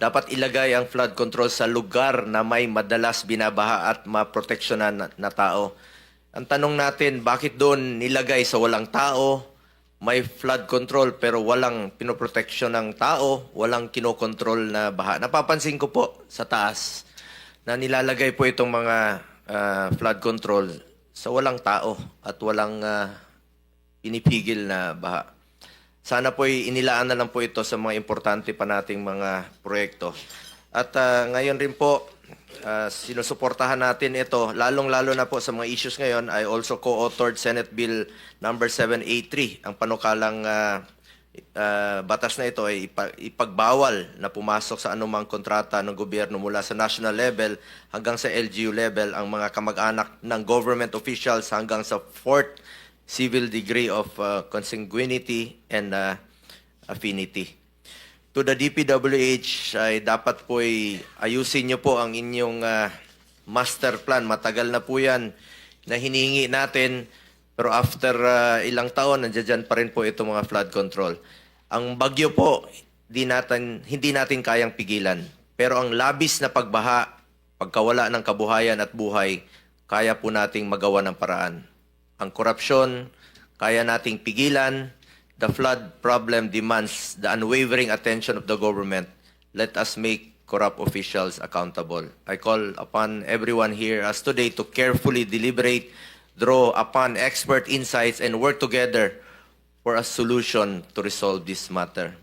dapat ilagay ang flood control sa lugar na may madalas binabaha at maproteksyonan na, na tao. Ang tanong natin, bakit doon nilagay sa walang tao, may flood control pero walang pinoproteksyon ng tao, walang kinokontrol na baha. Napapansin ko po sa taas na nilalagay po itong mga ah, flood control sa walang tao at walang ah, pinipigil na baha. Sana po inilaan na lang po ito sa mga importante pa nating mga proyekto. At ah, ngayon rin po, ah, sinusuportahan natin ito, lalong-lalo na po sa mga issues ngayon, I also co-authored Senate Bill number 783, ang panukalang ah, ah, batas na ito ay ipa- ipagbawal na pumasok sa anumang kontrata ng gobyerno mula sa national level hanggang sa LGU level. Ang mga kamag-anak ng government officials hanggang sa fourth civil degree of uh, consanguinity and uh, affinity. To the DPWH, ay dapat po ay ayusin niyo po ang inyong uh, master plan. Matagal na po yan na hinihingi natin. Pero after uh, ilang taon, nandiyan pa rin po itong mga flood control. Ang bagyo po, di natin, hindi natin kayang pigilan. Pero ang labis na pagbaha, pagkawala ng kabuhayan at buhay, kaya po nating magawa ng paraan ang korupsyon, kaya nating pigilan. The flood problem demands the unwavering attention of the government. Let us make corrupt officials accountable. I call upon everyone here as today to carefully deliberate, draw upon expert insights, and work together for a solution to resolve this matter.